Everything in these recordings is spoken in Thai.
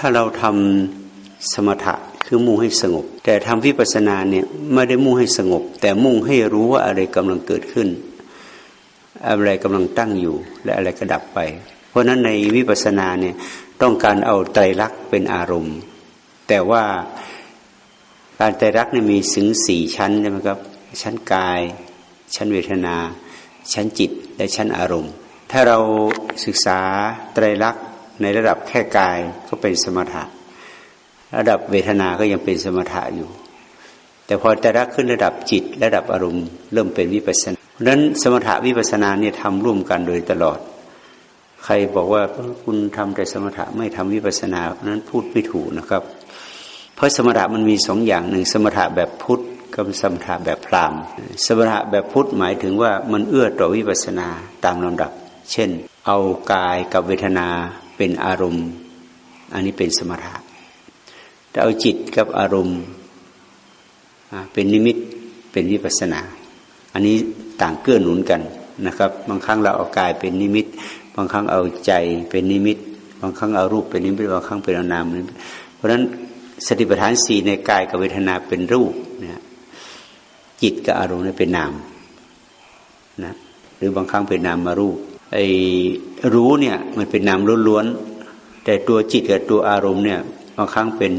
ถ้าเราทำสมถะคือมุ่งให้สงบ แต่ทำวิปัสสนาเนี่ยไม่ได้มุ่งให้สงบ แต่มุ่งให้รู้ว่าอะไรกำลังเกิดขึ้น อะไรกำลังตั้งอยู่ และอะไรกระดับไป เพราะฉะนั้นในวิปัสสนาเนี่ยต้องการเอาไตรลักษณ์เป็นอารมณ์ แต่ว่าการไตรลักษณ์เนี่ยมีถึงสี่ชั้นใช่ไหมครับชั้นกาย ชั้นเวทนา ชั้นจิตและชั้นอารมณ์ ถ้าเราศึกษาไตรลักษณ ในระดับแค่กายก็เป็นสมถะ ระดับเวทนาก็ยังเป็นสมถะอยู่ แต่พอไตรลักขึ้นระดับจิต ระดับอารมณ์ เริ่มเป็นวิปัสสนาเพราะนั้นสมถะวิปัสสนาเนี่ยทำร่วมกันโดยตลอด ใครบอกว่าคุณทำแต่สมถะไม่ทำวิปัสสนาเพราะนั้นพูดไม่ถูกนะครับ เพราะสมถะมันมีสองอย่างหนึ่งสมถะแบบพุทธกับสมถะแบบพราหมณ์ สมถะแบบพุทธหมายถึงว่ามันเอื้อต่อวิปัสสนาตามลำดับ เช่น เอากายกับเวทนา เป็นอารมณ์ อันนี้เป็นสมถะแต่เอาจิตกับอารมณ์เป็นนิมิตเป็นวิปัสสนา อันนี้ต่างเกื้อหนุนกันนะครับ บางครั้งเราเอากายเป็นนิมิต บางครั้งเอาใจเป็นนิมิต บางครั้งเอารูปเป็นนิมิต บางครั้งเป็นนามเพราะฉะนั้นสติปัฏฐานสี่ในกายกับเวทนาเป็นรูปนะจิตกับอารมณ์เป็นนามนะหรือบางครั้งเป็นนามมารูป ไอ้รู้เนี่ย มันเป็นนามล้วนๆแต่ตัวจิตกับตัวอารมณ์เนี่ยบางครั้งเป็น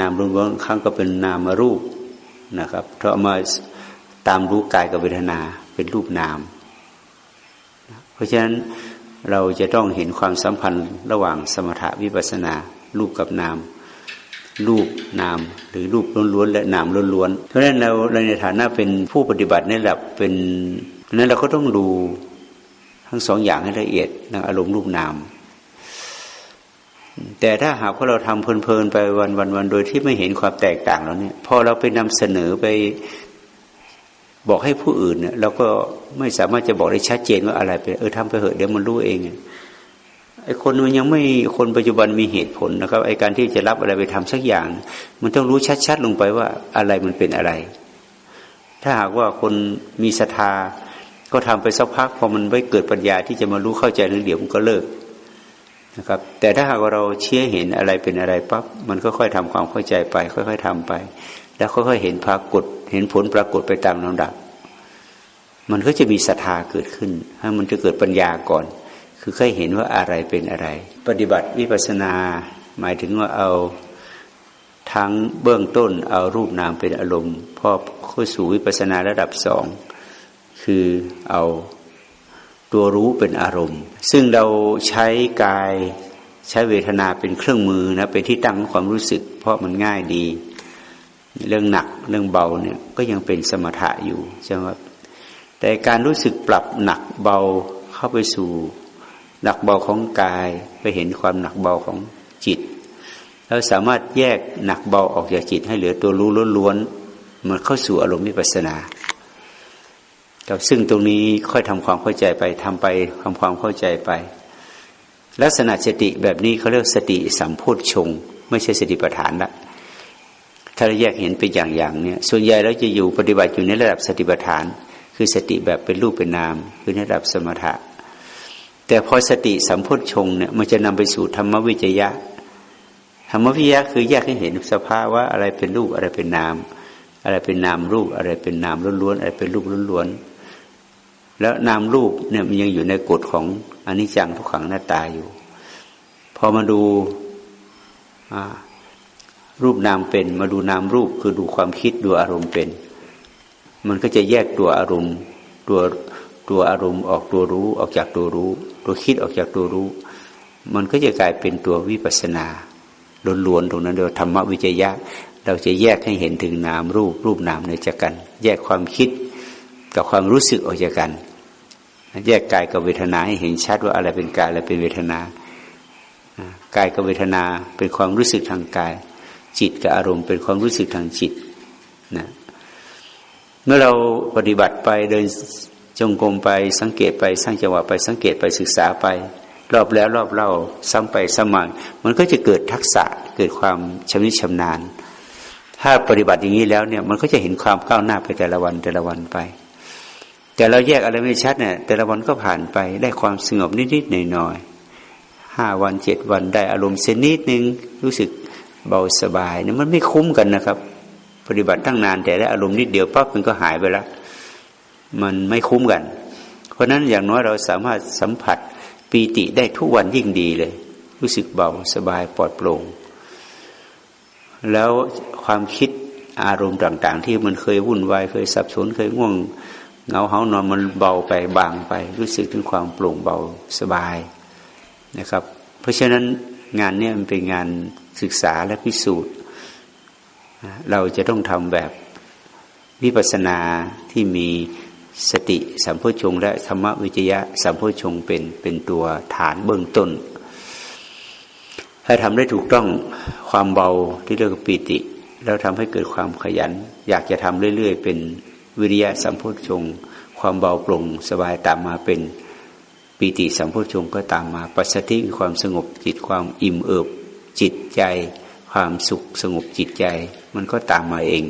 นามล้วนๆบางครั้งก็เป็นนามรูปนะครับเพราะมาตามรู้กายกับเวทนาเป็นรูปนาม เพราะฉะนั้นเราจะต้องเห็นความสัมพันธ์ระหว่างสมถะวิปัสนารูปกับนาม รูปนาม หรือรูปล้วนๆและนามล้วนๆเพราะฉะนั้นเราในฐานะเป็นผู้ปฏิบัติในระดับเป็นนั้นเราก็ต้องดู ทั้งสองอย่างให้ละเอียดทั้งอารมณ์รูปนาม แต่ถ้าหากว่าเราทำเพลินๆไปวันวันวันโดยที่ไม่เห็นความแตกต่างแล้วเนี่ยพอเราไปนำเสนอไปบอกให้ผู้อื่นเนี่ยเราก็ไม่สามารถจะบอกได้ชัดเจนว่าอะไรไปเออทำไปเหอะเดี๋ยวมันรู้เองไอ้คนมันยังไม่คนปัจจุบันมีเหตุผลนะครับไอ้การที่จะรับอะไรไปทำสักอย่าง มันต้องรู้ชัดๆลงไปว่าอะไรมันเป็นอะไร ถ้าหากว่าคนมีศรัทธา ก็ทำไปสักพักพอมันไม่เกิดปัญญาที่จะมารู้เข้าใจเรื่องเดี๋ยวมันก็เลิกนะครับ แต่ถ้าหากว่าเราเชี่ยเห็นอะไรเป็นอะไรปั๊บมันก็ค่อยทำความเข้าใจไป ค่อยๆทำไป แล้วค่อยๆเห็นปรากฏ เห็นผลปรากฏไปตามลำดับ มันก็จะมีศรัทธาเกิดขึ้นให้มันจะเกิดปัญญาก่อน คือค่อยเห็นว่าอะไรเป็นอะไร ปฏิบัติวิปัสนา หมายถึงว่าเอาทั้งเบื้องต้นเอารูปนามเป็นอารมณ์พอเข้าสู่วิปัสนาระดับสอง คือเอาตัวรู้เป็นอารมณ์ ซึ่งเราใช้กายใช้เวทนาเป็นเครื่องมือนะเป็นที่ตั้งของความรู้สึก เพราะมันง่ายดี เรื่องหนักเรื่องเบาเนี่ยก็ยังเป็นสมถะอยู่ใช่ไหมแต่การรู้สึกปรับหนักเบาเข้าไปสู่หนักเบาของกายไปเห็นความหนักเบาของจิตเราสามารถแยกหนักเบาออกจากจิตให้เหลือตัวรู้ล้วนๆมันเข้าสู่อารมณ์วิปัสสนา ครับซึ่งตรงนี้ค่อยทำความเข้าใจไปทำไปทำความเข้าใจไป ลักษณะสติแบบนี้เขาเรียกสติสัมโพธชง ไม่ใช่สติปัฏฐานละถ้าเราแยกเห็นเป็นอย่างๆเนี่ยส่วนใหญ่เราจะอยู่ปฏิบัติอยู่ในระดับสติปัฏฐาน คือสติแบบเป็นรูปเป็นนาม คือในระดับสมถะ แต่พอสติสัมโพธชงเนี่ยมันจะนำไปสู่ธรรมวิจยะธรรมวิจยะคือแยกให้เห็นสภาวะอะไรเป็นรูปอะไรเป็นนาม อะไรเป็นนามรูปอะไรเป็นนามล้วนๆอะไรเป็นรูปล้วนๆ แล้วนามรูปเนี่ยมันยังอยู่ในกฎของอนิจจังทุกขังหน้าตาอยู่ พอมาดูรูปนามเป็น มาดูนามรูปคือดูความคิดดูอารมณ์เป็น มันก็จะแยกตัวอารมณ์ตัวตัวอารมณ์ออกตัวรู้ออกจากตัวรู้ ตัวคิดออกจากตัวรู้ มันก็จะกลายเป็นตัววิปัสนาล้วนๆตรงนั้นเรียกธรรมวิจยะ เราจะแยกให้เห็นถึงนามรูปรูปนามในจากกัน แยกความคิดกับความรู้สึกออกจากกัน แยกกายกับเวทนาให้เห็นชัดว่าอะไรเป็นกายอะไรเป็นเวทนากายกับเวทนาเป็นความรู้สึกทางกาย จิตกับอารมณ์เป็นความรู้สึกทางจิตนะเมื่อเราปฏิบัติไปเดินจงกรมไปสังเกตไปสร้างจังหวะไปสังเกตไปศึกษาไป รอบแล้วรอบเล่าซ้ำไปซ้ำมามันก็จะเกิดทักษะเกิดความชำนิชำนาญ ถ้าปฏิบัติอย่างนี้แล้วเนี่ยมันก็จะเห็นความก้าวหน้าไปแต่ละวันแต่ละวันไป แต่เราแยกอะไรไม่ชัดเนี่ยแต่ละวันก็ผ่านไปได้ความสงบนิดๆหน่อยๆห้าวันเจ็ดวันได้อารมณ์เสนิดนึงรู้สึกเบาสบายเนี่ยมันไม่คุ้มกันนะครับ ปฏิบัติตั้งนานแต่ได้อารมณ์นิดเดียวปั๊บมันก็หายไปล้วมันไม่คุ้มกัน เพราะนั้นอย่างน้อยเราสามารถสัมผัสปีติได้ทุกวันยิ่งดีเลย รู้สึกเบาสบายปลอดโปร่งแล้วความคิดอารมณ์ต่าง ๆ ที่มันเคยวุ่นวายเคยสับสนเคยง่วง เงาเหานอนมันเบาไปบางไป รู้สึกถึงความโปร่งเบาสบายนะครับ เพราะฉะนั้นงานนี้มันเป็นงานศึกษาและพิสูจน์ เราจะต้องทำแบบวิปัสสนาที่มีสติสัมโพชงและธรรมวิจยะสัมโพชงเป็นเป็นตัวฐานเบื้องต้น ถ้าทำได้ถูกต้องความเบาที่เรียกว่าปีติ แล้วทำให้เกิดความขยัน อยากจะทำเรื่อย ๆ เป็น วิริยะสัมโพชง ความเบาปรงสบายตามมาเป็นปีติสัมโพชงก็ตามมาปัสสติคือความสงบจิตความอิ่มเอิบจิตใจ ความสุขสงบจิตใจ มันก็ตามมาเอง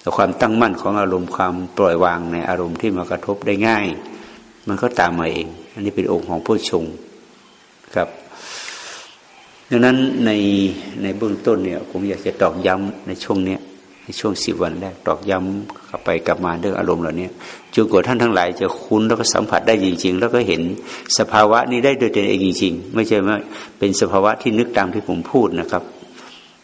แต่ความตั้งมั่นของอารมณ์ความปล่อยวางในอารมณ์ที่มากระทบได้ง่าย มันก็ตามมาเอง อันนี้เป็นองค์ของผู้ชงครับดังนั้นในในเบื้องต้นเนี่ยผมอยากจะตอกย้ำในช่วงเนี้ย ช่วงสิบวันแรกตอกย้ำกลับไปกลับมาเรื่องอารมณ์เหล่านี้จนกว่าท่านทั้งหลายจะคุ้นแล้วก็สัมผัสได้จริง ๆ แล้วก็เห็นสภาวะนี้ได้โดยตัวเองจริง ๆ ไม่ใช่ว่าเป็นสภาวะที่นึกตามที่ผมพูดนะครับ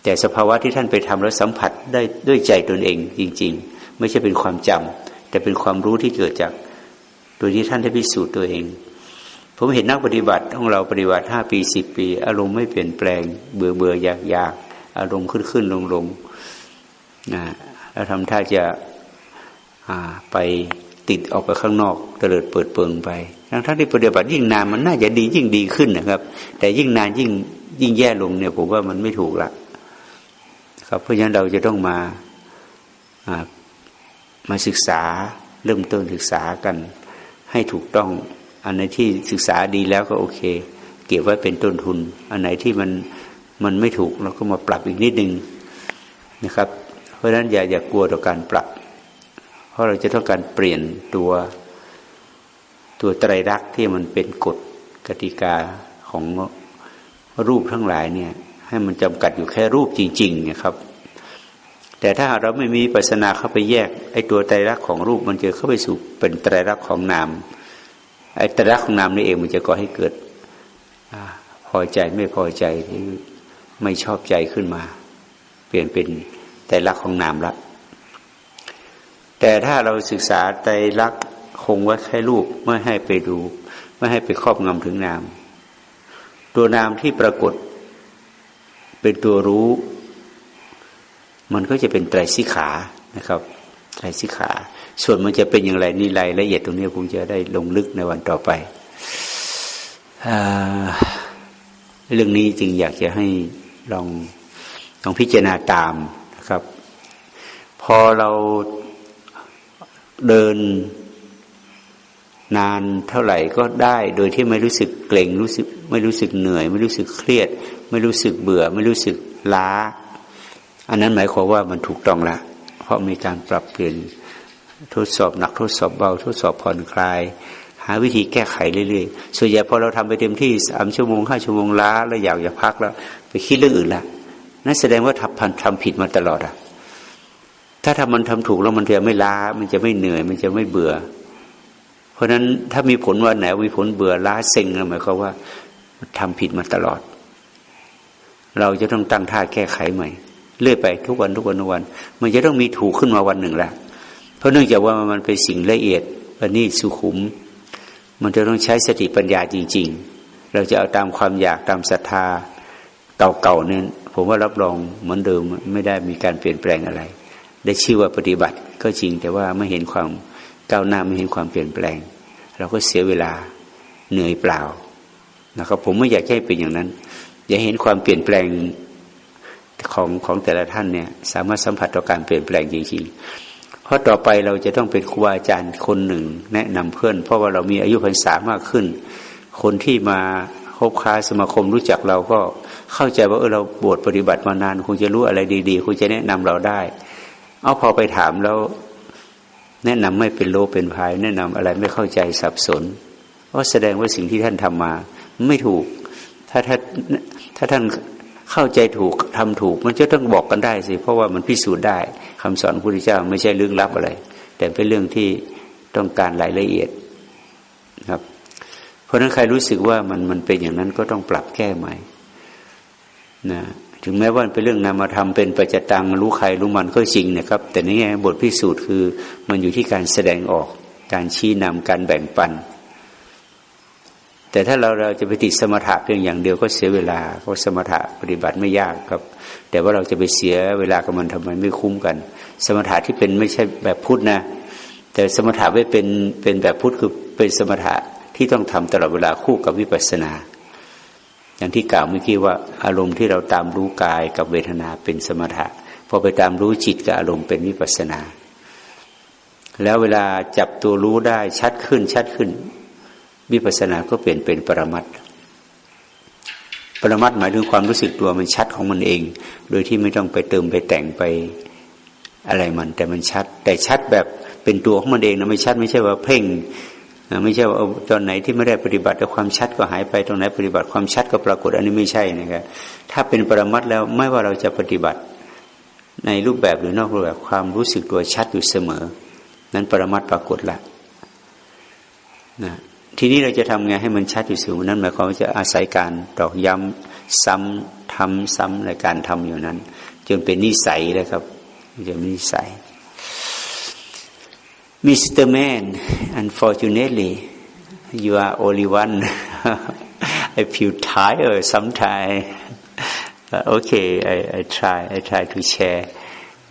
แต่สภาวะที่ท่านไปทำแล้วสัมผัสได้ด้วยใจตนเองจริง ๆ ไม่ใช่เป็นความจำแต่เป็นความรู้ที่เกิดจากโดยที่ท่านได้พิสูจน์ตัวเอง ผมเห็นนักปฏิบัติของเราปฏิบัติห้าปีสิบปี อารมณ์ไม่เปลี่ยนแปลง เบื่อเบื่ออยากอยากอารมณ์ขึ้นขึ้นลงลง นะแล้วทำท่าจะไปติดออกไปข้างนอกเตลิดเปิดเปิงไป ทั้งท่านที่ปฏิบัติยิ่งนานมันน่าจะดียิ่งดีขึ้นนะครับ แต่ยิ่งนานยิ่งยิ่งแย่ลงเนี่ยผมว่ามันไม่ถูกละครับ เพราะฉะนั้นเราจะต้องมามาศึกษาเริ่มต้นศึกษากันให้ถูกต้อง อันไหนที่ศึกษาดีแล้วก็โอเค เก็บไว้เป็นต้นทุน อันไหนที่มันมันไม่ถูกเราก็มาปรับอีกนิดนึงนะครับ ราะฉะนั้นอย่าอย่ากลัวต่อการปรับ เพราะเราจะต้องการเปลี่ยนตัวตัวไตรลักษณ์ที่มันเป็นกฎกติกาของรูปทั้งหลายเนี่ย ให้มันจำกัดอยู่แค่รูปจริงๆนะครับ แต่ถ้าเราไม่มีปัสนาเข้าไปแยกไอ้ตัวไตรลักษณ์ของรูปมันจะเข้าไปสู่เป็นไตรลักษณ์ของนามไอ้ไตรลักษณ์ของนามนี่เองมันจะก่อให้เกิดอพอใจไม่พอใจไม่ชอบใจขึ้นมา เปลี่ยนเป็น แต่ลักของนามละแต่ถ้าเราศึกษาใจรักคงไว้แค่รูปไม่ให้ไปดู ไม่ให้ไปครอบงำถึงนาม ตัวนามที่ปรากฏ เป็นตัวรู้ มันก็จะเป็นไตรสิขานะครับไตรสิขา ส่วนมันจะเป็นอย่างไรนี่รายละเอียดตรงนี้คงจะได้ลงลึกในวันต่อไปเรื่องนี้จึงอยากจะให้ลองลองพิจารณาตาม ครับ พอเราเดินนานเท่าไหร่ก็ได้ โดยที่ไม่รู้สึกเกร็งรู้สึก ไม่รู้สึกเหนื่อย ไม่รู้สึกเครียด ไม่รู้สึกเบื่อ ไม่รู้สึกล้า อันนั้นหมายความว่ามันถูกต้องละ เพราะมีการปรับเปลี่ยนทดสอบหนักทดสอบเบา ทดสอบผ่อนคลาย หาวิธีแก้ไขเรื่อยๆส่วนใหญ่พอเราทำไปเต็มที่สามชั่วโมงห้าชั่วโมงล้าแล้วอยากจะพักแล้ว ไปคิดเรื่องอื่นละ นั่นแสดงว่าทำทำผิดมาตลอดอะถ้าทำมันทำถูกแล้วมันจะไม่ล้า มันจะไม่เหนื่อย มันจะไม่เบื่อ เพราะฉะนั้นถ้ามีผลวันไหนมีผลเบื่อล้าเซ็งหมายความว่าทำผิดมาตลอด เราจะต้องตั้งท่าแก้ไขใหม่เรื่อยไปทุกวันทุกวันทุกวัน มันจะต้องมีถูกขึ้นมาวันหนึ่งละเพราะเนื่องจากว่ามันเป็นสิ่งละเอียดประณีตสุขุม มันจะต้องใช้สติปัญญาจริง ๆ เราจะเอาตามความอยากตามศรัทธาเก่าๆเนี่ย ผมว่ารับรองเหมือนเดิมไม่ได้มีการเปลี่ยนแปลงอะไร ได้ชื่อว่าปฏิบัติก็จริงแต่ว่าไม่เห็นความก้าวหน้าไม่เห็นความเปลี่ยนแปลง เราก็เสียเวลาเหนื่อยเปล่านะครับผมไม่อยากให้เป็นอย่างนั้น อยากเห็นความเปลี่ยนแปลงของของแต่ละท่านเนี่ยสามารถสัมผัสต่อการเปลี่ยนแปลงจริงๆ เพราะต่อไปเราจะต้องเป็นครูอาจารย์คนหนึ่ง แนะนำเพื่อน เพราะว่าเรามีอายุพรรษามากขึ้น คนที่มา บค้าสมาคมรู้จักเราก็เข้าใจว่าเออเราบวชปฏิบัติมานานคงจะรู้อะไรดีๆคงจะแนะนำเราได้ เอาพอไปถามแล้ว แนะนำไม่เป็นโลเป็นภาย แนะนำอะไรไม่เข้าใจสับสนเพราแสดงว่าสิ่งที่ท่านทำมา ไม่ถูก ถ้าถ้าถ้าท่านเข้าใจถูกทำถูก มันจะต้องบอกกันได้สิเพราะว่ามันพิสูจน์ได้คำสอนพระพุทธเจ้าไม่ใช่เรื่องลับอะไร แต่เป็นเรื่องที่ต้องการรายละเอียดครับ เพราะนั้นใครรู้สึกว่ามันมันเป็นอย่างนั้นก็ต้องปรับแก้ใหม่นะถึงแม้ว่าเป็นเรื่องนามธรรมเป็นปัจจตังรู้ใครรู้มันก็จริงนะครับ แต่นี่ไงบทพิสูจน์คือ มันอยู่ที่การแสดงออกการชี้นำการแบ่งปัน แต่ถ้าเราเราจะไปติดสมถะเพียงอย่างเดียวก็เสียเวลาเพราะสมถะปฏิบัติไม่ยากครับ แต่ว่าเราจะไปเสียเวลากับมันทำไมไม่คุ้มกัน สมถะที่เป็นไม่ใช่แบบพุทธนะ แต่สมถะไม่เป็นเป็นแบบพุทธคือเป็นสมถะ ที่ต้องทำตลอดเวลาคู่กับวิปัสสนา อย่างที่กล่าวเมื่อกี้ว่าอารมณ์ที่เราตามรู้กายกับเวทนาเป็นสมถะพอไปตามรู้จิตกับอารมณ์เป็นวิปัสนา แล้วเวลาจับตัวรู้ได้ชัดขึ้นชัดขึ้น วิปัสนาก็เปลี่ยนเป็นปรมัตปรมัตหมายถึงความรู้สึกตัวมันชัดของมันเอง โดยที่ไม่ต้องไปเติมไปแต่งไปอะไรมัน แต่มันชัด แต่ชัดแบบเป็นตัวของมันเองนะไม่ชัดไม่ใช่ว่าเพ่ง ไม่ใช่ว่าตอนไหนที่ไม่ได้ปฏิบัติแต่ความชัดก็หายไปตรงไหนปฏิบัติความชัดก็ปรากฏอันนี้ไม่ใช่นะครับถ้าเป็นปรมัตแล้วไม่ว่าเราจะปฏิบัติ ในรูปแบบหรือนอกรูปแบบความรู้สึกตัวชัดอยู่เสมอ นั้นปรมัตปรากฏละนะทีนี้เราจะทำไงให้มันชัดอยู่เสมอนั้นหมายความว่าจะอาศัยการตอกย้ำซ้ำทำซ้ำในการทำอยู่นั้น จนเป็นนิสัยแล้วครับจะมีนิสัย Mr. Man, unfortunately, you are only one. I feel tired sometimes. Okay, I, I try. I try to share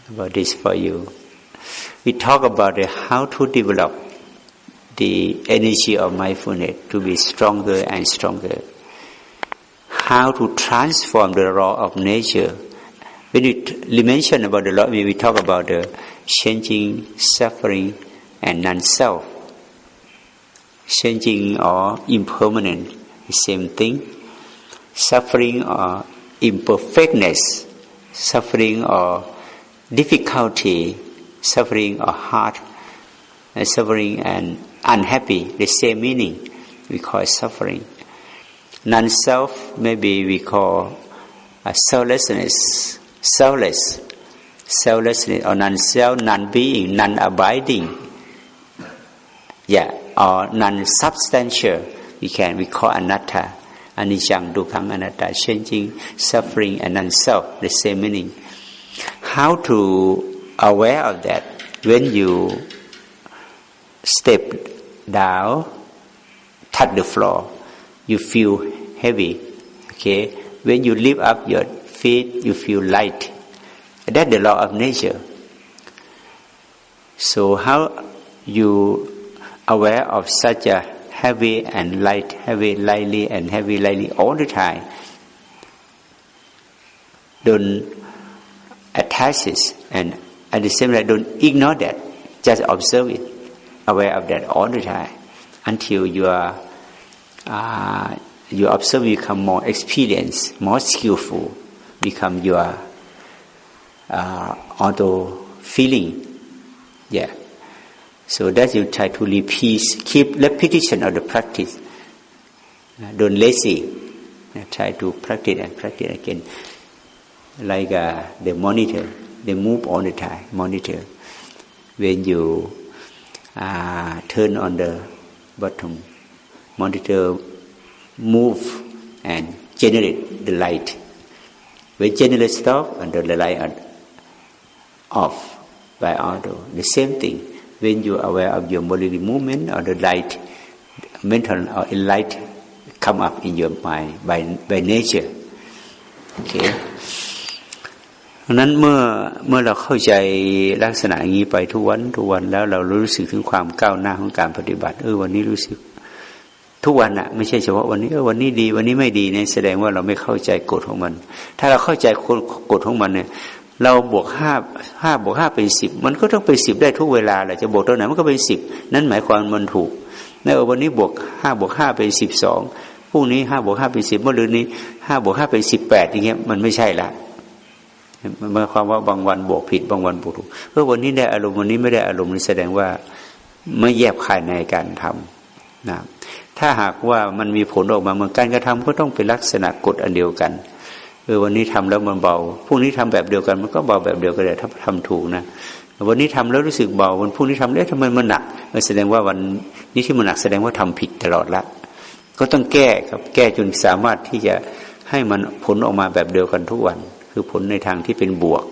about this for you. We talk about how to develop the energy of mindfulness to be stronger and stronger. How to transform the law of nature. When we mention about the law, we talk about the changing, suffering, and non-self. Changing or impermanent, same thing. Suffering or imperfectness, suffering or difficulty, suffering or hard, and suffering and unhappy, the same meaning. We call suffering. Non-self, maybe we call a selflessness, selfless, selflessness or non-self, non-being, non-abiding, yeah or non-substantial we can we call anatta. Anicca dukkha anatta changing suffering and non-self the same meaning. How to aware of that? When you step down touch the floor you feel heavy okay? When you lift up your feet you feel light. That's the law of nature. So how you aware of such a heavy and light, heavy, lightly, and heavy, lightly all the time. Don't attach it, and at the same time, don't ignore that. Just observe it, aware of that all the time, until you are uh, you observe, become more experienced, more skillful, become your uh, auto feeling. Yeah. So that you try to repeat, keep repetition of the practice. Uh, don't lazy. Uh, try to practice and practice again. Like uh, the monitor, they move all the time. Monitor. When you uh, turn on the bottom, monitor move and generate the light. When generate stop and the light off by auto, the same thing when you are aware of your bodily movement or the light, mental or light come up in your mind by by nature. Okay. เพราะนั้นเมื่อเมื่อเราเข้าใจลักษณะอย่างนี้ไปทุกวันทุกวันแล้วเรารู้สึกถึงความก้าวหน้าของการปฏิบัติเออวันนี้รู้สึก ทุกวันอะไม่ใช่เฉพาะวันนี้เออวันนี้ดี วันนี้ไม่ดีเนี่ยแสดงว่าเราไม่เข้าใจกฎของมัน ถ้าเราเข้าใจกฎของมันเนี่ย เราบวกห้าห้าบวกห้าเป็นสิบมันก็ต้องเป็นสิบได้ทุกเวลาแหละจะบวกตัวไหนมันก็เป็นสิบนั่นหมายความมันถูกในวันนี้บวกห้าบวกห้าเป็นสิบสองพรุ่งนี้ห้าบวกห้าเป็นสิบเมื่อรืนนี้ห้าบวกห้าเป็นสิบแปดอย่างเงี้ยมันไม่ใช่ละมันหมายความว่าบางวันบวกผิดบางวันบวกถูกเออวันนี้ได้อารมณ์วันนี้ไม่ได้อารมณ์นี่แสดงว่าไม่แยบคายในการทำนะถ้าหากว่ามันมีผลออกมาเหมือนการกระทำก็ต้องเป็นลักษณะกฎอันเดียวกัน เออวันนี้ทำแล้วมันเบาพรุ่งนี้ทำแบบเดียวกันมันก็เบาแบบเดียวกันเลยถ้าทำถูกนะวันนี้ทำแล้วรู้สึกเบาวันพรุ่งนี้ทำแล้วทำไมมันหนักมันแสดงว่าวันนี้ที่มันหนักแสดงว่าทำผิดตลอดละ ก็ต้องแก้ครับแก้จนสามารถที่จะให้มันผลออกมาแบบเดียวกันทุกวัน คือผลในทางที่เป็นบวก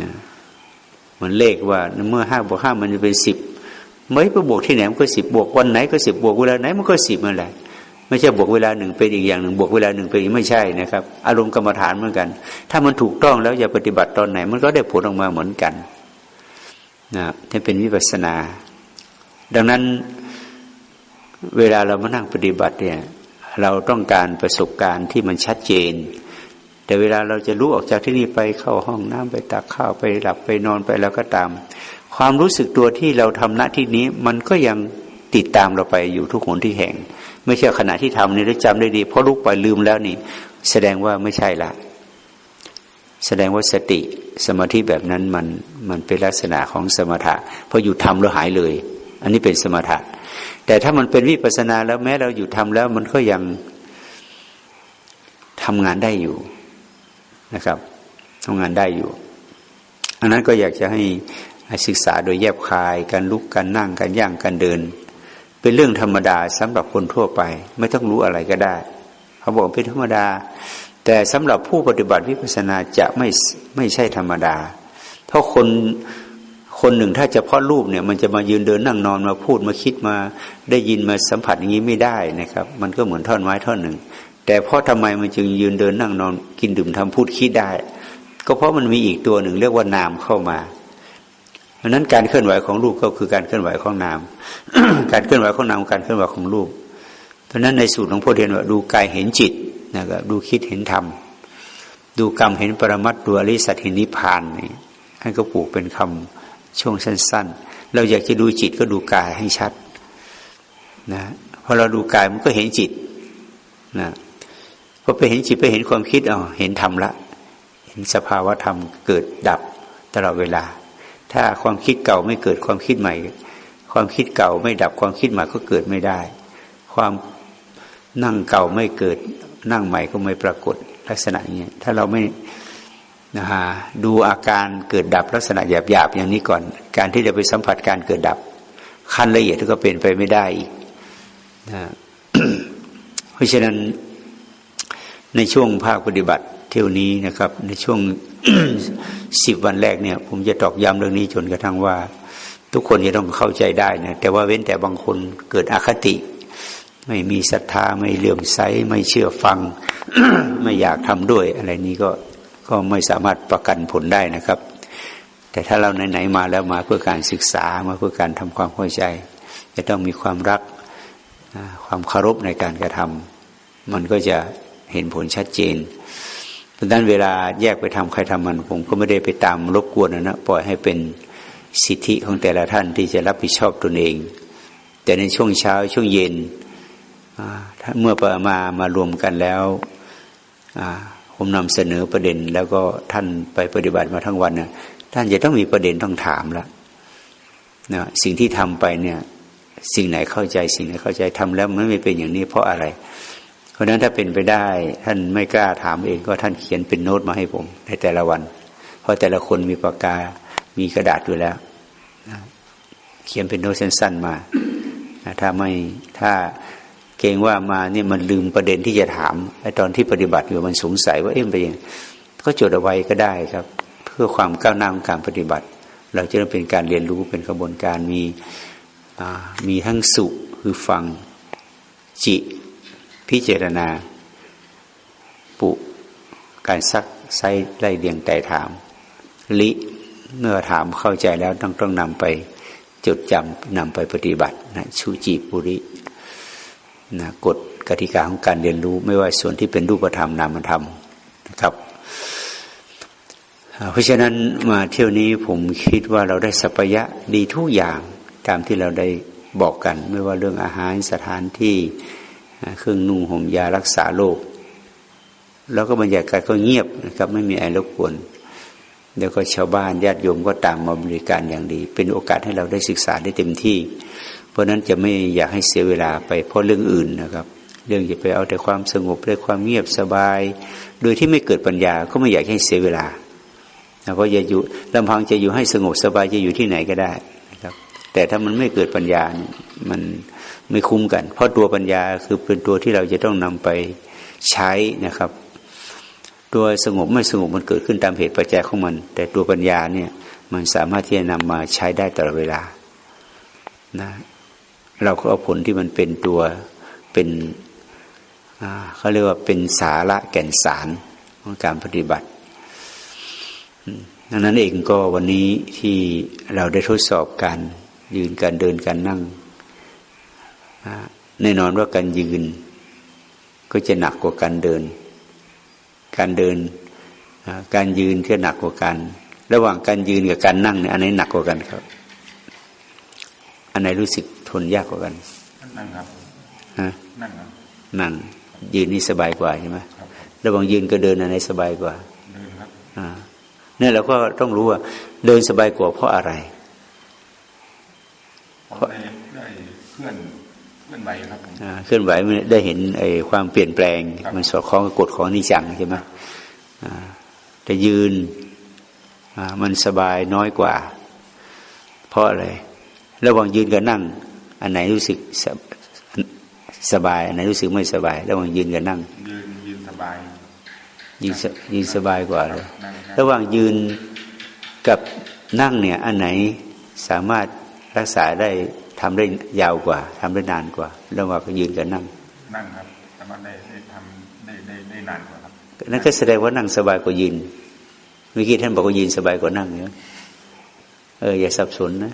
นะมันเลขว่าเมื่อห้าบวกห้ามันจะเป็นสิบไม่ไปบวกที่ไหนมันก็สิบบวกวันไหนก็สิบบวกเวลาไหนมันก็สิบนั่นแหละ ไม่ใช่บวกเวลาหนึ่งเป็นอีกอย่างหนึ่งบวกเวลาหนึ่งเป็นอีกไม่ใช่นะครับ อารมณ์กรรมฐานเหมือนกัน ถ้ามันถูกต้องแล้วอย่าปฏิบัติตอนไหน มันก็ได้ผลออกมาเหมือนกันนะถ้าเป็นวิปัสนา ดังนั้นเวลาเรามานั่งปฏิบัติเนี่ย เราต้องการประสบการณ์ที่มันชัดเจน แต่เวลาเราจะรู้ออกจากที่นี่ไปเข้าห้องน้ำไปตักข้าวไปหลับไปนอนไปแล้วก็ตาม ความรู้สึกตัวที่เราทำหน้าที่นี้ มันก็ยังติดตามเราไปอยู่ทุกหนที่แห่ง ไม่ใช่ขณะที่ทำนี่ได้จำได้ดีเพราะลุกไปลืมแล้วนี่ แสดงว่าไม่ใช่ละ แสดงว่าสติสมาธิแบบนั้นมันมันเป็นลักษณะของสมถะพออยู่ทำแล้วหายเลย อันนี้เป็นสมถะ แต่ถ้ามันเป็นวิปัสนาแล้วแม้เราอยู่ทำแล้วมันก็ยังทำงานได้อยู่นะครับทำงานได้อยู่อันนั้นก็อยากจะให้ศึกษาโดยแยบคาย การลุกการนั่งการย่างการเดิน เป็นเรื่องธรรมดาสำหรับคนทั่วไป ไม่ต้องรู้อะไรก็ได้ เขาบอกเป็นธรรมดา แต่สำหรับผู้ปฏิบัติวิปัสสนาจะไม่ไม่ใช่ธรรมดา เพราะคนคนหนึ่งถ้าจะพาะรูปเนี่ยมันจะมายืนเดินนั่งนอนมาพูดมาคิดมาได้ยินมาสัมผัสอย่างนี้ไม่ได้นะครับ มันก็เหมือนท่อนไม้ท่อนหนึ่ง แต่เพราะทำไมมันจึงยืนเดินนั่งนอนกินดื่มทำพูดคิดได้ ก็เพราะมันมีอีกตัวหนึ่งเรียกว่านามเข้ามา เพราะนั้นการเคลื่อนไหวของรูปก็คือการเคลื่อนไหวของนาม การเคลื่อนไหวของนามการเคลื่อนไหวของรูป เพราะนั้นในสูตรของพ่อเทียนว่าดูกายเห็นจิตนะครับดูคิดเห็นธรรม ดูกรรมเห็นปรมัตดูอริสัตเห็นนิพพานนี่ให้ก็ปลูกเป็นคำช่วงสั้น ๆ เราอยากจะดูจิตก็ดูกายให้ชัดนะพอเราดูกายมันก็เห็นจิตนะพอไปเห็นจิตไปเห็นความคิดอ๋อเห็นธรรมละ เห็นสภาวะธรรมเกิดดับตลอดเวลา ถ้าความคิดเก่าไม่เกิดความคิดใหม่ ความคิดเก่าไม่ดับความคิดใหม่ก็เกิดไม่ได้ ความนั่งเก่าไม่เกิดนั่งใหม่ก็ไม่ปรากฏลักษณะอย่างนี้ถ้าเราไม่นะฮะดูอาการเกิดดับลักษณะหยาบๆอย่างนี้ก่อน การที่จะไปสัมผัสการเกิดดับ ขั้นละเอียดก็เป็นไปไม่ได้อีกนะเพราะฉะนั้นในช่วงภาคปฏิบัติ เที่ยวนี้นะครับ ในช่วงสิบวันแรกเนี่ย ผมจะตอกย้ำเรื่องนี้จนกระทั่งว่า ทุกคนจะต้องเข้าใจได้นะแต่ว่าเว้นแต่บางคนเกิดอคติ ไม่มีศรัทธาไม่เลื่อมใสไม่เชื่อฟัง ไม่อยากทำด้วย อะไรนี้ก็ก็ไม่สามารถประกันผลได้นะครับ แต่ถ้าเราไหนๆมาแล้วมาเพื่อการศึกษามาเพื่อการทำความเข้าใจ จะต้องมีความรักความเคารพในการกระทำมันก็จะเห็นผลชัดเจน ราะนั้นเวลาแยกไปทำใครทำมัน ผมก็ไม่ได้ไปตามรบกวนนะนะปล่อยให้เป็นสิทธิของแต่ละท่านที่จะรับผิดชอบตนเอง แต่ในช่วงเช้าช่วงเย็นถ้าเมื่อปมามารวมกันแล้วผมนำเสนอประเด็น แล้วก็ท่านไปปฏิบัติมาทั้งวันนะท่านจะต้องมีประเด็นต้องถามแล้วนะสิ่งที่ทำไปเนี่ย สิ่งไหนเข้าใจ สิ่งไหนเข้าใจทำแล้วมันไม่เป็นอย่างนี้เพราะอะไร เพราะนั้นถ้าเป็นไปได้ ท่านไม่กล้าถามเองก็ท่านเขียนเป็นโน้ตมาให้ผม ในแต่ละวัน เพราะแต่ละคนมีปากกา มีกระดาษอยู่แล้วเขียนเป็นโน้ตสั้นๆมาถ้าไม่ถ้าเกรงว่ามาเนี่ยมันลืมประเด็นที่จะถามไอ้ตอนที่ปฏิบัติอยู่มันสงสัยว่าเอ๊ะไปยังก็จดเอาไว้ก็ได้ครับ เพื่อความก้าวหน้าของการปฏิบัติ เราจะต้องเป็นการเรียนรู้เป็นกระบวนการมีมีทั้งสุคือฟังจิ พิจารณา ปุ การซักไซไล่เรียงแต่ถาม ลิเมื่อถามเข้าใจแล้วต้องต้องนำไปจดจำนำไปปฏิบัตินะชูจีปุรินะกฎกติกาของการเรียนรู้ไม่ว่าส่วนที่เป็นรูปธรรมนามธรรมนะครับ เพราะฉะนั้นมาเที่ยวนี้ผมคิดว่าเราได้สัพยะดีทุกอย่างตามที่เราได้บอกกัน ไม่ว่าเรื่องอาหารสถานที่ เครื่องนุ่งห่มยารักษาโรคแล้วก็บรรยากาศก็เงียบนะครับ ไม่มีอะไรรบกวนแล้วก็ชาวบ้านญาติโยมก็ตามมาบริการอย่างดี เป็นโอกาสให้เราได้ศึกษาได้เต็มที่ เพราะนั้นจะไม่อยากให้เสียเวลาไปเพราะเรื่องอื่นนะครับ เรื่องจะไปเอาแต่ความสงบได้ความเงียบสบาย โดยที่ไม่เกิดปัญญาก็ไม่อยากให้เสียเวลาเพราะจะอยู่ลำพังจะอยู่ให้สงบสบายจะอยู่ที่ไหนก็ได้ แต่ถ้ามันไม่เกิดปัญญามันไม่คุ้มกัน เพราะตัวปัญญาคือเป็นตัวที่เราจะต้องนำไปใช้นะครับ ตัวสงบไม่สงบมันเกิดขึ้นตามเหตุปัจจัยของมัน แต่ตัวปัญญาเนี่ยมันสามารถที่จะนำมาใช้ได้ตลอดเวลานะเราก็เอาผลที่มันเป็นตัวเป็นเขาเรียกว่าเป็นสาระแก่นสารของการปฏิบัติดังนั้นเองก็วันนี้ที่เราได้ทดสอบการ ยืนการเดินการนั่งแน่นอนว่าการยืนก็จะหนักกว่าการเดิน การเดินการยืนก็หนักกว่ากันระหว่างการยืนกับการนั่งเนี่ยอันไหนหนักกว่ากันครับ อันไหนรู้สึกทนยากกว่ากัน นั่งครับฮะนั่งครับนั่งยืนนี่สบายกว่าใช่ไหมระหว่างยืนกับเดินอันไหนสบายกว่าเดินครับอ่าเนี่ยเราก็ต้องรู้ว่าเดินสบายกว่าเพราะอะไรเพราะ ได้เคลื่อนเคลื่อนไหวครับเคลื่อนไหวได้เห็นไอ้ความเปลี่ยนแปลง มันสอดคล้องกับกฎของนิจังใช่ไหมแต่ยืนมันสบายน้อยกว่า เพราะอะไรระหว่างยืนกับนั่ง อันไหนรู้สึกสบาย อันไหนรู้สึกไม่สบาย ระหว่างยืนกับนั่ง ยืนยืนสบายยืนยืนสบายกว่าเลยระหว่างยืนกับนั่งเนี่ย อันไหนสามารถ รักษาได้ทำได้ยาวกว่าทำได้นานกว่าระหว่างยืนกับนั่ง นั่งครับสามารถได้ได้ทำได้ได้ได้นานกว่าครับนั่นก็แสดงว่านั่งสบายกว่ายืนเมื่อกี้ท่านบอกว่ายืนสบายกว่านั่งเนี่ยเอออย่าสับสนนะ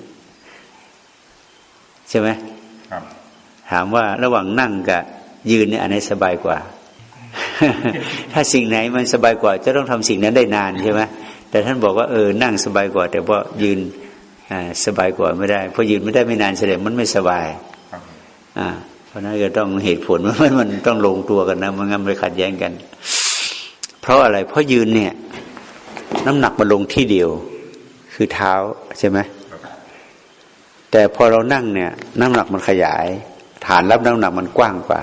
ใช่ไหมครับ ถามว่าระหว่างนั่งกับยืนเนี่ยอันไหนสบายกว่า ถ้าสิ่งไหนมันสบายกว่า จะต้องทำสิ่งนั้นได้นานใช่ไหมแต่ท่านบอกว่าเออนั่งสบายกว่า แต่ว่ายืน สบายกว่าไม่ได้เพราะยืนไม่ได้ไม่นานแสดงมันไม่สบายอ่าเพราะนั้นก็ต้องเหตุผลว่ามันต้องลงตัวกันนะมันงั้นไปขัดแย้งกัน เพราะอะไร เพราะยืนเนี่ย น้ำหนักมันลงที่เดียว คือเท้าใช่ไหมแต่พอเรานั่งเนี่ย น้ำหนักมันขยาย ฐานรับน้ำหนักมันกว้างกว่า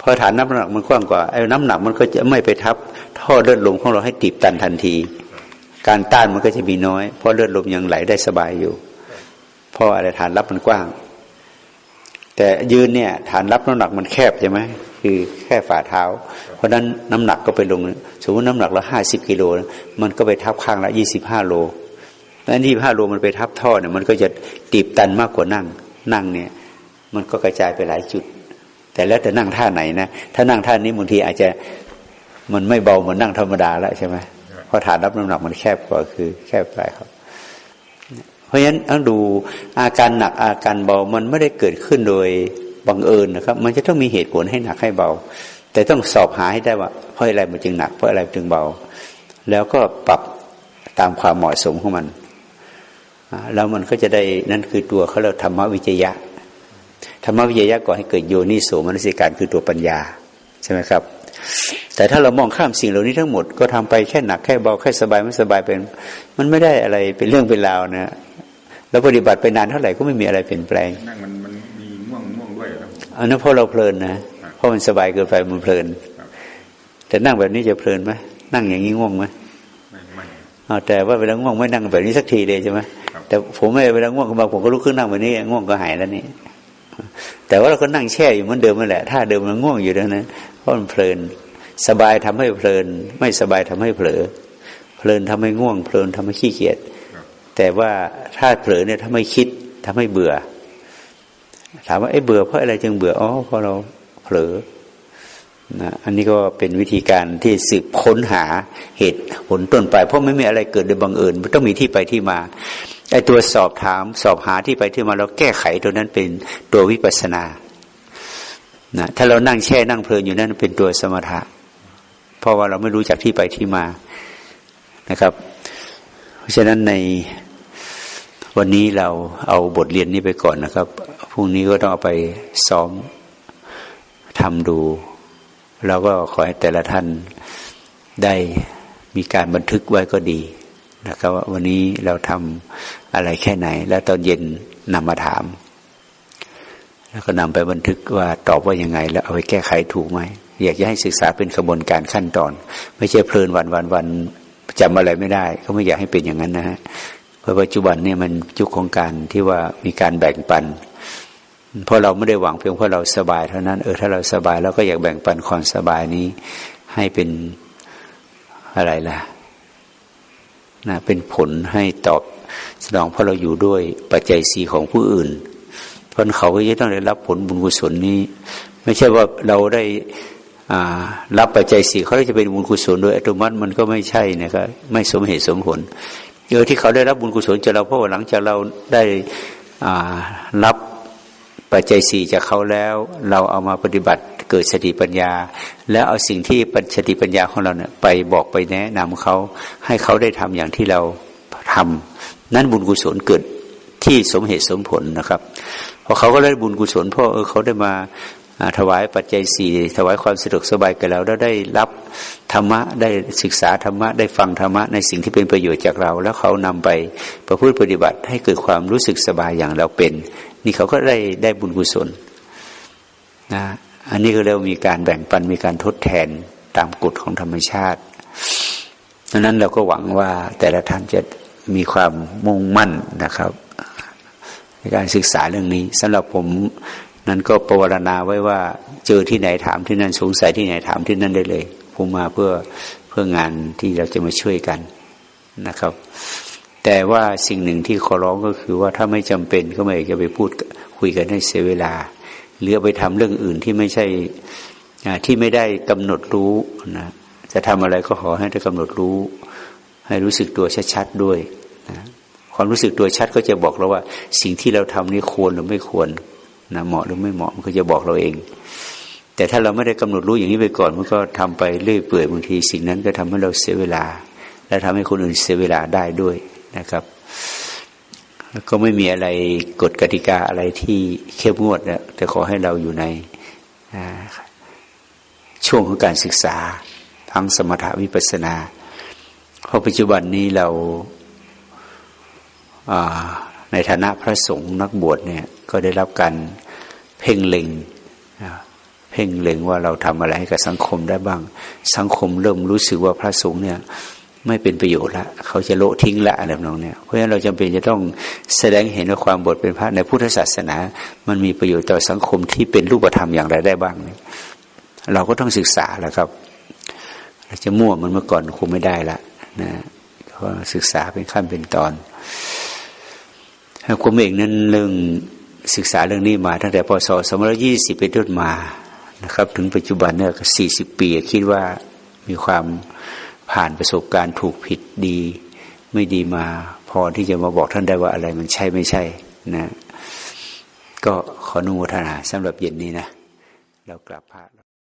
พอฐานน้ำหนักมันกว้างกว่าไอ้น้ำหนักมันก็จะไม่ไปทับ ท่อเลือดลมของเราให้ตีบตันทันที การต้านมันก็จะมีน้อย เพราะเลือดลมยังไหลได้สบายอยู่ เพราะอะไรฐานรับมันกว้าง แต่ยืนเนี่ย ฐานรับน้ำหนักมันแคบใช่ไหมคือแค่ฝ่าเท้า เพราะนั้นน้ำหนักก็ไปลง สมมติน้ำหนักละห้าสิบกิโลมันก็ไปทับข้างละยี่สิบห้าโลแล้วที่ผ้าโลมันไปทับท่อเนี่ยมันก็จะตีบตันมากกว่านั่ง นั่งเนี่ย มันก็กระจายไปหลายจุด แต่แล้วแต่นั่งท่าไหนนะ ถ้านั่งท่านี้บางทีอาจจะมันไม่เบาเหมือนนั่งธรรมดาแล้วใช่ไหม เพราะฐานรับน้ำหนักมันแคบกว่าคือ แคบไปครับ เพราะฉะนั้นต้องดูอาการหนักอาการเบามันไม่ได้เกิดขึ้นโดยบังเอิญนะครับ มันจะต้องมีเหตุผลให้หนักให้เบา แต่ต้องสอบหาให้ได้ว่าเพราะอะไรมันจึงหนักเพราะอะไรจึงเบา แล้วก็ปรับตามความเหมาะสมของมันแล้วมันก็จะได้นั่นคือตัวเขาเรียกธรรมวิจยะธรรมวิจยะก่อให้เกิดโยนิโสมนสิการคือตัวปัญญา ใช่ไหมครับ แต่ถ้าเรามองข้ามสิ่งเหล่านี้ทั้งหมดก็ทำไปแค่หนักแค่เบาแค่สบายไม่สบายเป็น มันไม่ได้อะไรเป็นเรื่องเป็นราวนะแล้วปฏิบัติไปนานเท่าไหร่ก็ไม่มีอะไรเปลี่ยนแปลงนั่งมันมันมีง่วงง่วงด้วยครับอันนั้นเพราะเราเพลินนะเพราะมันสบายเกินไปมันเพลินแต่นั่งแบบนี้จะเพลินไหมนั่งอย่างนี้ง่วงไหมไม่แต่ว่าเวลาง่วงไม่นั่งแบบนี้สักทีเลยใช่ไหมแต่ผมไม่เวลาง่วงมาผมก็ลุกขึ้นนั่งแบบนี้ง่วงก็หายแล้วนี่ แต่ว่าเราก็นั่งแช่อยู่เหมือนเดิมนั่นแหละถ้าเดิมมันง่วงอยู่แล้วนะเพราะมันเพลิน สบายทำให้เพลิน ไม่สบายทำให้เผลอ เพลินทำให้ง่วง เพลินทำให้ขี้เกียจแต่ว่าถ้าเผลอเนี่ยทำให้คิดทำให้เบื่อ ถามว่าไอ้เบื่อเพราะอะไรจึงเบื่ออ๋อเพราะเราเผลอนะอันนี้ก็เป็นวิธีการที่สืบค้นหาเหตุผลต้นไป เพราะไม่มีอะไรเกิดโดยบังเอิญมันต้องมีที่ไปที่มา ตัวสอบถามสอบหาที่ไปที่มาเราแก้ไขตัวนั้นเป็นตัววิปัสนานะถ้าเรานั่งแช่นั่งเพลินอยู่นั่นเป็นตัวสมถะ เพราะว่าเราไม่รู้จักที่ไปที่มานะครับ เพราะฉะนั้นในวันนี้เราเอาบทเรียนนี้ไปก่อนนะครับพรุ่งนี้ก็ต้องเอาไปซ้อมทำดูเราก็ขอให้แต่ละท่านได้มีการบันทึกไว้ก็ดี นะครับว่าวันนี้เราทำอะไรแค่ไหน แล้วตอนเย็นนำมาถาม แล้วก็นำไปบันทึกว่าตอบว่ายังไง แล้วเอาไปแก้ไขถูกไหมอยากจะให้ศึกษาเป็นกระบวนการขั้นตอน ไม่ใช่เพลินวันวันวันจำอะไรไม่ได้ ก็ไม่อยากให้เป็นอย่างนั้นนะฮะเพราะปัจจุบันเนี่ยมันยุคของการที่ว่ามีการแบ่งปันเพราะเราไม่ได้หวังเพียงเพราะเราสบายเท่านั้นเออถ้าเราสบายเราก็อยากแบ่งปันความสบายนี้ให้เป็นอะไรล่ะ นะเป็นผลให้ตอบสนองเพราะเราอยู่ด้วยปัจจัยสีของผู้อื่น เพราะเขาก็จะต้องได้รับผลบุญกุศลนี้ ไม่ใช่ว่าเราได้รับปัจจัยสี่เขาจะเป็นบุญกุศลโดยอัตโนมัติมันก็ไม่ใช่นะครับไม่สมเหตุสมผลเออที่เขาได้รับบุญกุศลจากเราเพราะว่าหลังจากเราได้รับปัจจัยสี่จากเขาแล้ว เราเอามาปฏิบัติ เกิดสติปัญญา แล้วเอาสิ่งที่ปัสติปัญญาของเราเนี่ยไปบอกไปแนะนำเขาให้เขาได้ทำอย่างที่เราทำนั้นบุญกุศลเกิดที่สมเหตุสมผลนะครับพอเขาก็ได้บุญกุศลเพราะเออเขาได้มาถวายปัจจัยสี่ถวายความสะดวกสบายกับเราแล้วได้รับธรรมะได้ศึกษาธรรมะได้ฟังธรรมะในสิ่งที่เป็นประโยชน์จากเรา แล้วเขานำไปประพฤติปฏิบัติให้เกิดความรู้สึกสบายอย่างเราเป็น นี่เขาก็ได้ได้บุญกุศลนะ อันนี้ก็เรียกมีการแบ่งปันมีการทดแทนตามกฎของธรรมชาติดังนั้นเราก็หวังว่าแต่ละท่านจะมีความมุ่งมั่นนะครับ ในการศึกษาเรื่องนี้สำหรับผมนั้นก็ปรารณาไว้ว่า เจอที่ไหนถามที่นั่นสงสัยที่ไหนถามที่นั่นได้เลยผมมาเพื่อเพื่องานที่เราจะมาช่วยกันนะครับ แต่ว่าสิ่งหนึ่งที่ขอร้องก็คือว่าถ้าไม่จำเป็นก็ไม่อยากจะไปพูดคุยกันให้เสียเวลา หรือไปทำเรื่องอื่นที่ไม่ใช่ที่ไม่ได้กำหนดรู้นะจะทำอะไรก็ขอให้ได้กำหนดรู้ ให้รู้สึกตัวชัดๆด้วยนะความรู้สึกตัวชัดก็จะบอกเราว่า สิ่งที่เราทำนี่ควรหรือไม่ควรนะเหมาะหรือไม่เหมาะมันก็จะบอกเราเอง แต่ถ้าเราไม่ได้กำหนดรู้อย่างนี้ไปก่อน มันก็ทำไปเรื่อยเปื่อยบางที สิ่งนั้นก็ทำให้เราเสียเวลา และทำให้คนอื่นเสียเวลาได้ด้วยนะครับ ก็ไม่มีอะไรกฎกติกาอะไรที่เข้มงวดนะแต่ขอให้เราอยู่ในช่วงของการศึกษาทั้งสมถะวิปัสนา เพราะปัจจุบันนี้เราในฐานะพระสงฆ์นักบวชเนี่ยก็ได้รับการเพ่งเล็งเพ่งเล็งว่าเราทำอะไรให้กับสังคมได้บ้าง สังคมเริ่มรู้สึกว่าพระสงฆ์เนี่ย ไม่เป็นประโยชน์ละ เขาจะโละทิ้งละอะไรน้องเนี่ยเพราะฉะนั้นเราจำเป็นจะต้องแสดงเห็นว่าความบทเป็นพระในพุทธศาสนา มันมีประโยชน์ต่อสังคมที่เป็นรูปธรรมอย่างไรได้บ้างเนี่ยเราก็ต้องศึกษาแหละครับเราจะมั่วมันเมื่อก่อนคงไม่ได้ละนะก็ศึกษาเป็นขั้นเป็นตอนผมเองนั้นเรื่องศึกษาเรื่องนี้มาตั้งแต่พศ2520เป็นต้นมานะครับ ถึงปัจจุบันเนี่ย40ปีคิดว่ามีความ ผ่านประสบการณ์ถูกผิดดี ไม่ดีมา พอที่จะมาบอกท่านได้ว่าอะไรมันใช่ไม่ใช่นะ ก็ขออนุโมทนาสำหรับเย็นนี้นะ เรากลับพระ